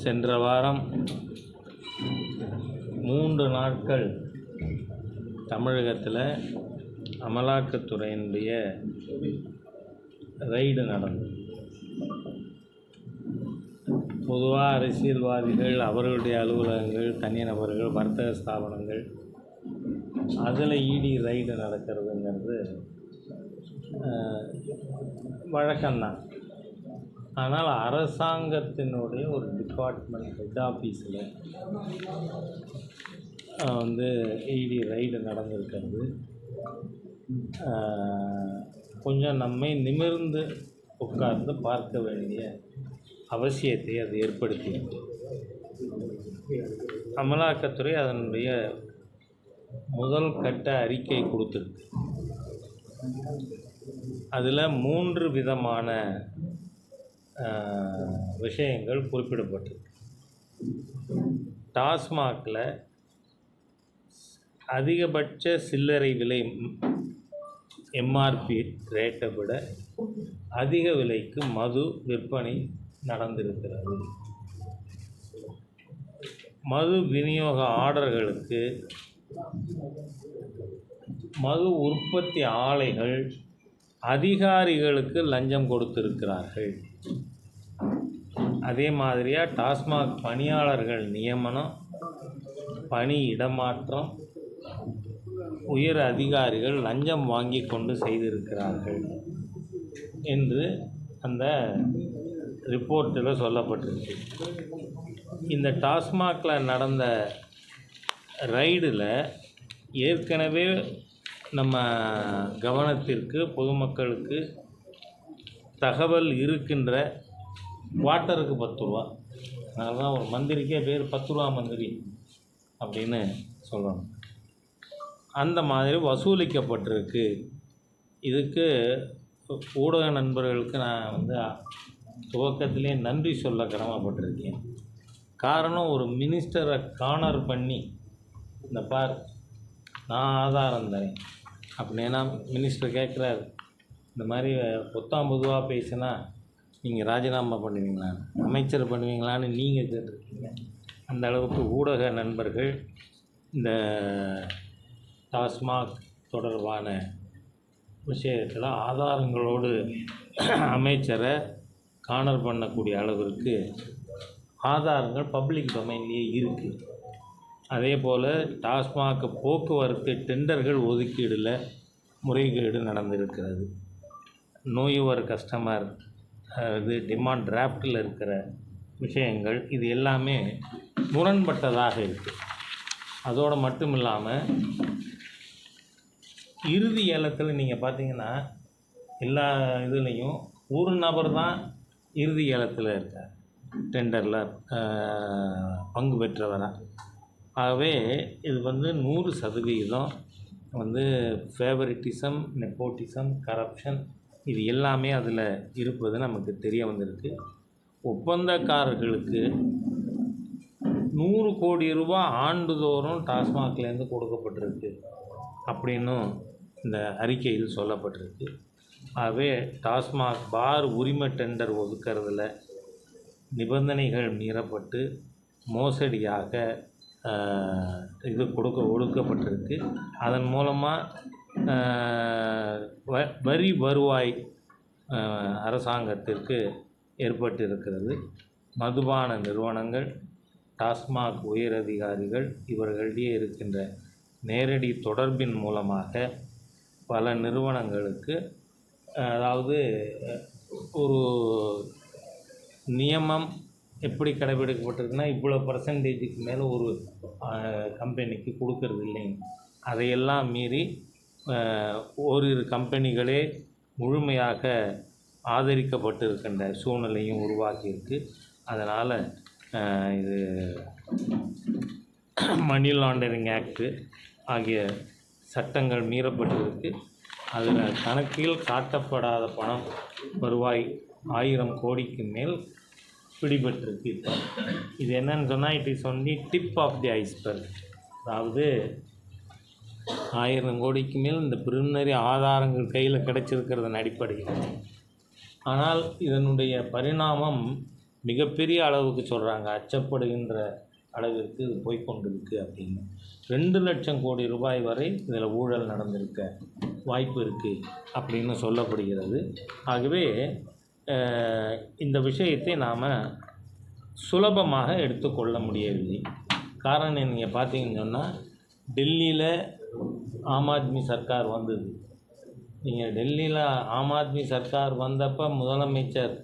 சென்ற வாரம் மூன்று நாட்கள் தமிழகத்தில் அமலாக்கத்துறையினுடைய ரைடு நடந்தது. பொதுவாக அரசியல்வாதிகள் அவர்களுடைய அலுவலகங்கள் தனிநபர்கள் வர்த்தக ஸ்தாபனங்கள் அதில் ஈடி ரைடு நடக்கிறதுங்கிறது வழக்கம்தான். ஆனால் அரசாங்கத்தினுடைய ஒரு டிபார்ட்மெண்ட் ஹெட் ஆஃபீஸில் வந்து இடி ரைடு நடந்திருக்கிறது. கொஞ்சம் நம்மை நிமிர்ந்து உட்கார்ந்து பார்க்க வேண்டிய அவசியத்தை அது ஏற்படுத்தியது. அமலாக்கத்துறை அதனுடைய முதல் கட்ட அறிக்கை கொடுத்துருக்கு. அதில் மூன்று விதமான விஷயங்கள் குறிப்பிடப்பட்டிருக்கு. டாஸ்மாகில் அதிகபட்ச சில்லறை விலை எம்ஆர்பி ரேட்டை விட அதிக விலைக்கு மது விற்பனை நடந்திருக்கிறது. மது விநியோக ஆர்டர்களுக்கு மது உற்பத்தி ஆலைகள் அதிகாரிகளுக்கு லஞ்சம் கொடுத்திருக்கிறார்கள். அதே மாதிரியாக டாஸ்மாக் பணியாளர்கள் நியமனம் பணி இடமாற்றம் உயர் அதிகாரிகள் லஞ்சம் வாங்கி கொண்டு செய்திருக்கிறார்கள் என்று அந்த ரிப்போர்ட்டில் சொல்லப்பட்டிருக்கு. இந்த டாஸ்மாகில் நடந்த ரைடில் ஏற்கனவே நம்ம கவனத்திற்கு பொதுமக்களுக்கு தகவல் இருக்கின்ற வாட்டருக்கு பத்து ரூபா. அதனால தான் ஒரு மந்திரிக்கே பேர் பத்து ரூபா மந்திரி அப்படின்னு சொல்லணும். அந்த மாதிரி வசூலிக்கப்பட்டிருக்கு. இதுக்கு ஊடக நண்பர்களுக்கு நான் வந்து துவக்கத்திலே நன்றி சொல்ல கிரமப்பட்டிருக்கேன் காரணம் ஒரு மினிஸ்டரை கார்னர் பண்ணி இந்த பார் நான் ஆதாரம் தரேன். அப்படின்னா மினிஸ்டர் கேட்குறாரு. இந்த மாதிரி பொத்தாம் பொதுவாக பேசினா நீங்கள் ராஜினாமா பண்ணுவீங்களான்னு அமைச்சர் பண்ணுவீங்களான்னு நீங்கள் கேட்டிருக்கீங்க. அந்த அளவுக்கு ஊடக நண்பர்கள் இந்த டாஸ்மாக் தொடர்பான விஷயத்தில் ஆதாரங்களோடு அமைச்சரை காணல் பண்ணக்கூடிய அளவிற்கு ஆதாரங்கள் பப்ளிக் டொமைன்லேயே இருக்குது அதே போல் டாஸ்மாக் போக்குவரத்து டெண்டர்கள் ஒதுக்கீடில் முறைகேடு நடந்திருக்கிறது. நோயுவர் கஸ்டமர் இது டிமாண்ட் டிராஃப்டில் இருக்கிற விஷயங்கள் இது எல்லாமே முரண்பட்டதாக இருக்குது அதோடு மட்டும் இல்லாமல் இறுதி ஏலத்தில் நீங்கள் பார்த்தீங்கன்னா எல்லா இதுலேயும் ஒரு நபர் தான் இறுதி ஏலத்தில் இருக்கார். டெண்டரில் பங்கு பெற்றவராக ஆகவே இது வந்து நூறு சதவிகிதம் வந்து ஃபேவரிட்டிசம் நெப்போட்டிசம் கரப்ஷன் இது எல்லாமே அதில் இருப்பது நமக்கு தெரிய வந்திருக்கு. ஒப்பந்தக்காரர்களுக்கு நூறு கோடி ரூபா ஆண்டுதோறும் டாஸ்மாக்லேருந்து கொடுக்கப்பட்டிருக்கு அப்படின்னும் இந்த அறிக்கையில் சொல்லப்பட்டிருக்கு. ஆகவே டாஸ்மாக் பார் உரிமை டெண்டர் ஒதுக்கிறதுல நிபந்தனைகள் மீறப்பட்டு மோசடியாக இது கொடுக்க ஒடுக்கப்பட்டிருக்கு. அதன் மூலமாக வ வரி வருவாய் அரசாங்கத்திற்கு அரசாங்கத்திற்கு ஏற்பட்டிருக்கிறது. மதுபான நிறுவனங்கள் டாஸ்மாக் உயரதிகாரிகள் இவர்களிடையே இருக்கின்ற நேரடி தொடர்பின் மூலமாக பல நிறுவனங்களுக்கு அதாவது ஒரு நியமம் எப்படி கடைபிடிக்கப்பட்டிருக்குன்னா இவ்வளோ பர்சன்டேஜுக்கு மேலே ஒரு கம்பெனிக்கு கொடுக்கறது இல்லைங்க அதையெல்லாம் மீறி ஓரிரு கம்பெனிகளே முழுமையாக ஆதரிக்கப்பட்டிருக்கின்ற சூழ்நிலையும் உருவாக்கியிருக்கு அதனால் இது மணி லாண்டரிங் ஆக்டு ஆகிய சட்டங்கள் மீறப்பட்டிருக்கு. அதில் கணக்கில் காட்டப்படாத பணம் வருவாய் ஆயிரம் கோடிக்கு மேல் பிடிபட்டிருக்கு இப்போ இது என்னன்னு சொன்னால் it is only tip of the iceberg அதாவது ஆயிரம் கோடிக்கு மேல் இந்த பிரிமினரி ஆதாரங்கள் கையில் கிடைச்சிருக்கிறதன் அடிப்படையில். ஆனால் இதனுடைய பரிணாமம் மிகப்பெரிய அளவுக்கு சொல்கிறாங்க அச்சப்படுகின்ற அளவிற்கு இது போய்கொண்டிருக்கு அப்படின்னு. ரெண்டு லட்சம் கோடி ரூபாய் வரை இதில் ஊழல் நடந்திருக்க வாய்ப்பு இருக்குது அப்படின்னு சொல்லப்படுகிறது. ஆகவே இந்த விஷயத்தை நாம் சுலபமாக எடுத்துக்கொள்ள முடியவில்லை. காரணம் நீங்கள் பார்த்தீங்கன்னு சொன்னால் டெல்லியில் ஆம் ஆத்மி சர்க்கார் வந்தது. நீங்கள் டெல்லியில் ஆம் ஆத்மி சர்க்கார் வந்தப்போ முதலமைச்சர்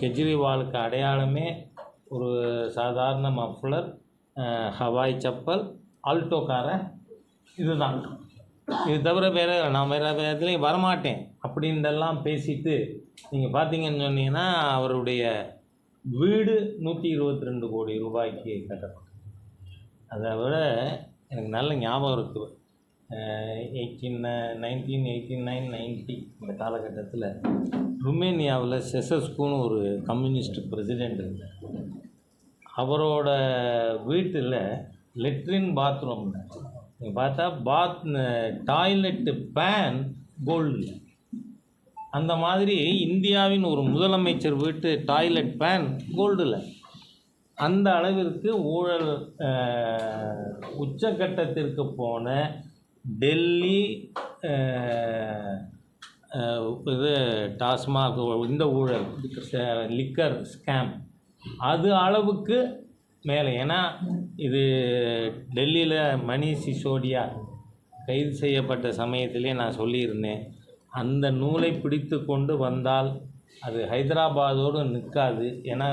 கெஜ்ரிவாலுக்கு அடையாளமே ஒரு சாதாரண மஃப்ளர் ஹவாய் செப்பல் ஆல்டோ காரை இதுதான். இது தவிர வேறு நான் வேறு இதுலேயும் வரமாட்டேன். அப்படின்றெல்லாம் பேசிட்டு நீங்கள் பார்த்தீங்கன்னு சொன்னீங்கன்னா அவருடைய வீடு நூற்றி இருபத்தி ரெண்டு கோடி ரூபாய்க்கு கட்டப்பட்டது. அதை விட எனக்கு நல்ல ஞாபகம் இருக்குது eighteen nineteen eighty nine ninety இந்த காலகட்டத்தில் ருமேனியாவில் செசஸ்குன்னு ஒரு கம்யூனிஸ்ட் பிரசிடெண்ட் இருந்தார். அவரோட வீட்டில் லெட்ரின் பாத்ரூம் நீங்கள் பார்த்தா பாத் டாய்லெட்டு பேன் கோல்டு அந்த மாதிரி இந்தியாவின் ஒரு முதலமைச்சர் வீட்டு டாய்லெட் பேன் கோல்டில் அந்த அளவிற்கு ஊழல் உச்சக்கட்டத்திற்கு போன டெல்லி இது டாஸ்மாக் இந்த ஊழல் லிக்கர் ஸ்கேம் அது அளவுக்கு மேலே. ஏன்னா இது டெல்லியில் மணி சிசோடியா கைது செய்யப்பட்ட சமயத்திலே நான் சொல்லியிருந்தேன். அந்த நூலை பிடித்து கொண்டு வந்தால் அது ஹைதராபாதோடு நிற்காது ஏன்னா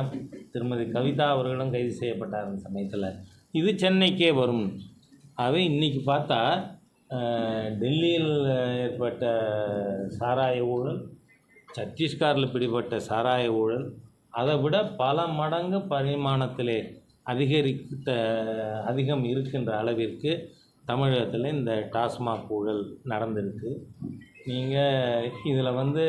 திருமதி கவிதா அவர்களும் கைது செய்யப்பட்டார் அந்த சமயத்தில். இது சென்னைக்கே வரும். ஆகவே இன்றைக்கி பார்த்தா டெல்லியில் ஏற்பட்ட சாராய ஊழல் சத்தீஸ்கரில் பிடிபட்ட சாராய ஊழல் அதை விட பல மடங்கு பரிமாணத்திலே அதிகரித்த அதிகம் இருக்கின்ற அளவிற்கு தமிழகத்தில் இந்த டாஸ்மாக் ஊழல் நடந்திருக்கு. நீங்கள் இதில் வந்து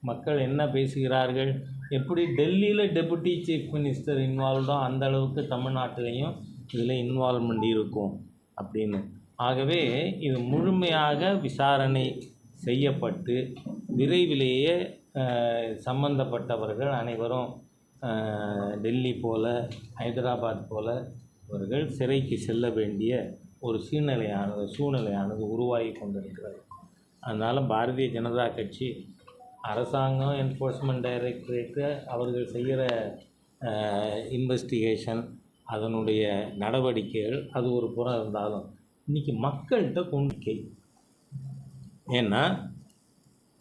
மக்கள் என்ன பேசுகிறார்கள்? எப்படி டெல்லியில் டெபுட்டி சீஃப் மினிஸ்டர் இன்வால்வ்டோ அந்த அளவுக்கு தமிழ்நாட்டிலையும் இதில் இன்வால்மெண்ட் இருக்கும் அப்படின்னு. ஆகவே இது முழுமையாக விசாரணை செய்யப்பட்டு விரைவிலேயே சம்பந்தப்பட்டவர்கள் அனைவரும் டெல்லி போல ஹைதராபாத் போல அவர்கள் சிறைக்கு செல்ல வேண்டிய ஒரு சூழ்நிலையானது சூழ்நிலையானது உருவாகி கொண்டிருக்கிறது. அதனால் பாரதிய ஜனதா கட்சி அரசாங்கம் என்ஃபோர்ஸ்மெண்ட் டைரக்டரேட்டு அவர்கள் செய்கிற இன்வெஸ்டிகேஷன் அதனுடைய நடவடிக்கைகள் அது ஒரு புறம் இருந்தாலும் இன்றைக்கி மக்கள்கிட்ட கொண்டிக்கை ஏன்னா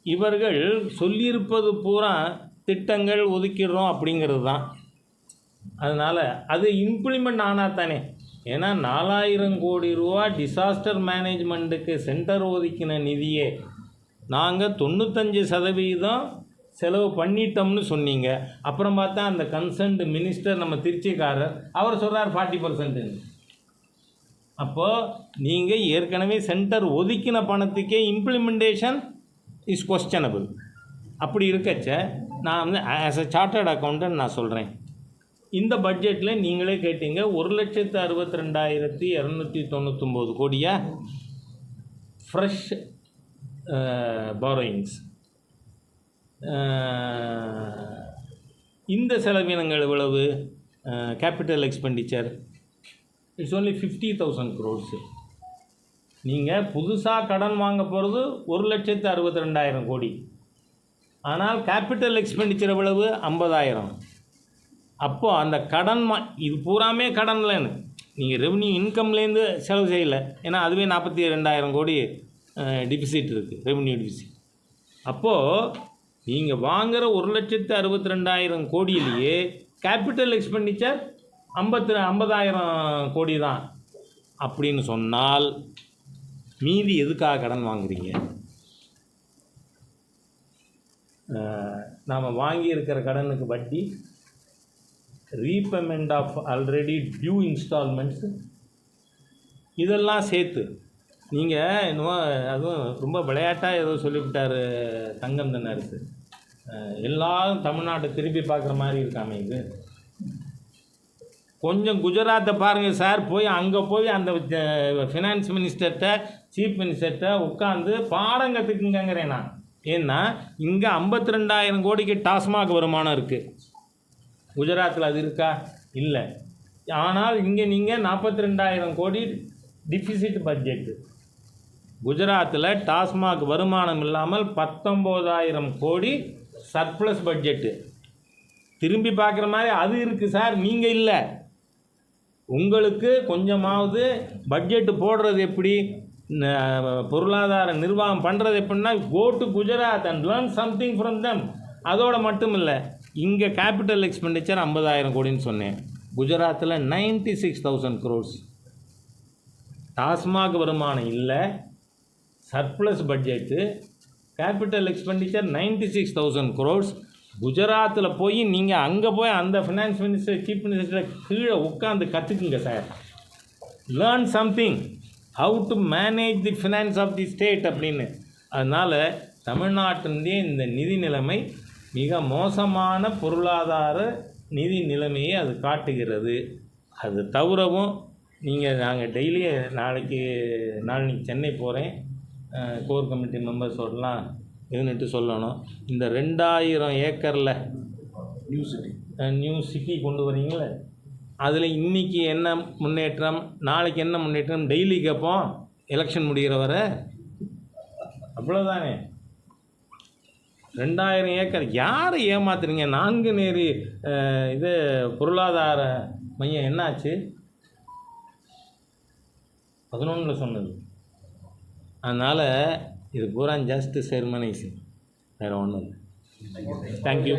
இவர்கள் சொல்லியிருப்பது பூரா திட்டங்கள் ஒதுக்கிடுறோம் அப்படிங்கிறது தான். அதனால் அது இம்ப்ளிமெண்ட் ஆனால் தானே ஏன்னா நாலாயிரம் கோடி ரூபா டிசாஸ்டர் மேனேஜ்மெண்ட்டுக்கு சென்டர் ஒதுக்கின நிதியே நாங்கள் தொண்ணூத்தஞ்சு சதவீதம் செலவு பண்ணிட்டோம்னு சொன்னீங்க. அப்புறம் பார்த்தா அந்த கன்சர்ன்டு மினிஸ்டர் நம்ம திருச்சிக்காரர் அவர் சொல்கிறார் ஃபார்ட்டி பர்சன்ட்டுன்னு அப்போது நீங்கள் ஏற்கனவே சென்டர் ஒதுக்கின பணத்துக்கே இம்ப்ளிமெண்டேஷன் இஸ் கொஸ்டனபிள் அப்படி இருக்கச்ச நான் வந்து ஆஸ் அ சார்ட்டர்ட் அக்கௌண்ட்டன்னு நான் சொல்கிறேன் இந்த பட்ஜெட்டில் நீங்களே கேட்டீங்க. ஒரு லட்சத்து அறுபத்தி ரெண்டாயிரத்தி இரநூத்தி தொண்ணூத்தொம்பது கோடியா? ஃப்ரெஷ் பாரோயிங்ஸ் இந்த செலவினங்கள் எவ்வளவு? Capital expenditure it's only fifty thousand crores நீங்கள் புதுசாக கடன் வாங்க போகிறது ஒரு லட்சத்து அறுபத்தி ரெண்டாயிரம் கோடி. ஆனால் கேபிட்டல் எக்ஸ்பெண்டிச்சர் எவ்வளவு? ஐம்பதாயிரம். அப்போது அந்த கடன் மா இது பூராமே கடன்லன்னு நீங்கள் ரெவன்யூ இன்கம்லேருந்து செலவு செய்யலை. ஏன்னா அதுவே நாற்பத்தி ரெண்டாயிரம் கோடி டிபிசிட் இருக்குது ரெவன்யூ டிபிசிட் அப்போது நீங்கள் வாங்குகிற ஒரு லட்சத்து அறுபத்தி ரெண்டாயிரம் கோடியிலேயே கேபிட்டல் எக்ஸ்பெண்டிச்சர் ஐம்பத்து ஐம்பதாயிரம் கோடி தான். அப்படின்னு சொன்னால் மீதி எதுக்காக கடன் வாங்குறீங்க? நாம் வாங்கியிருக்கிற கடனுக்கு வட்டி repayment of already due instalments இதெல்லாம் சேர்த்து நீங்கள் இன்னும் அதுவும் ரொம்ப விளையாட்டாக ஏதோ சொல்லிவிட்டார் தங்கம் தென்னரசு எல்லாரும் தமிழ்நாட்டை திருப்பி பார்க்குற மாதிரி இருக்காமே இது. கொஞ்சம் குஜராத்தை பாருங்கள் சார் போய் அங்கே போய் அந்த ஃபினான்ஸ் மினிஸ்டர்கிட்ட சீஃப் மினிஸ்டர்கிட்ட உட்காந்து பாடம் கற்றுக்குங்கிறேன் நான். ஏன்னா இங்கே ஐம்பத்தி ரெண்டாயிரம் கோடிக்கு டாஸ்மாக் வருமானம் இருக்குது குஜராத்தில் அது இருக்கா? இல்லை. ஆனால் இங்கே நீங்கள் நாற்பத்தி ரெண்டாயிரம் கோடி டிஃபிசிட் பட்ஜெட்டு குஜராத்தில் டாஸ்மாக் வருமானம் இல்லாமல் பத்தொம்போதாயிரம் கோடி சர்ப்ளஸ் பட்ஜெட்டு திரும்பி பார்க்குற மாதிரி அது இருக்குது சார் நீங்கள் இல்லை. உங்களுக்கு கொஞ்சமாவது பட்ஜெட்டு போடுறது எப்படி? பொருளாதார நிர்வாகம் பண்ணுறது எப்படின்னா go to Gujarat and learn something from them அதோட மட்டும் இல்லை. இங்கே கேபிட்டல் எக்ஸ்பெண்டிச்சர் ஐம்பதாயிரம் கோடின்னு சொன்னேன். குஜராத்தில் ninety six thousand crores TASMAC வருமானம் இல்லை. Surplus budget capital expenditure ninety six thousand crores குஜராத்தில் போய் நீங்கள் அங்கே போய் அந்த ஃபினான்ஸ் மினிஸ்டர் சீஃப் மினிஸ்டர் கீழே உட்காந்து கற்றுக்குங்க sir learn something how to manage the finance of the state அப்படின்னு. அதனால் தமிழ்நாட்டிலேருந்தே இந்த நிதி நிலைமை மிக மோசமான பொருளாதார நிதி நிலைமையை அது காட்டுகிறது. அது தவிரவும் நீங்கள் நாங்கள் டெய்லி நாளைக்கு நாளைக்கு சென்னை போகிறேன் கோர் கமிட்டி மெம்பர்ஸோடலாம் இருந்துட்டு சொல்லணும். இந்த ரெண்டாயிரம் ஏக்கரில் நியூ சிட்டி நியூ சிட்டி கொண்டு வரீங்களே அதில் இன்னைக்கு என்ன முன்னேற்றம்? நாளைக்கு என்ன முன்னேற்றம்? டெய்லி கேட்போம் எலெக்ஷன் முடிகிற வரை. அவ்வளோதானே ரெண்டாயிரம் ஏக்கர். யாரை ஏமாத்துறீங்க? நான்கு நேரி இது பொருளாதார மையம் என்னாச்சு? பதினொன்றில் சொன்னது. அதனால் இது பூரா ஜஸ்ட் செர்மனைஸ் வேறு ஒன்றும் இல்லை. தேங்க்யூ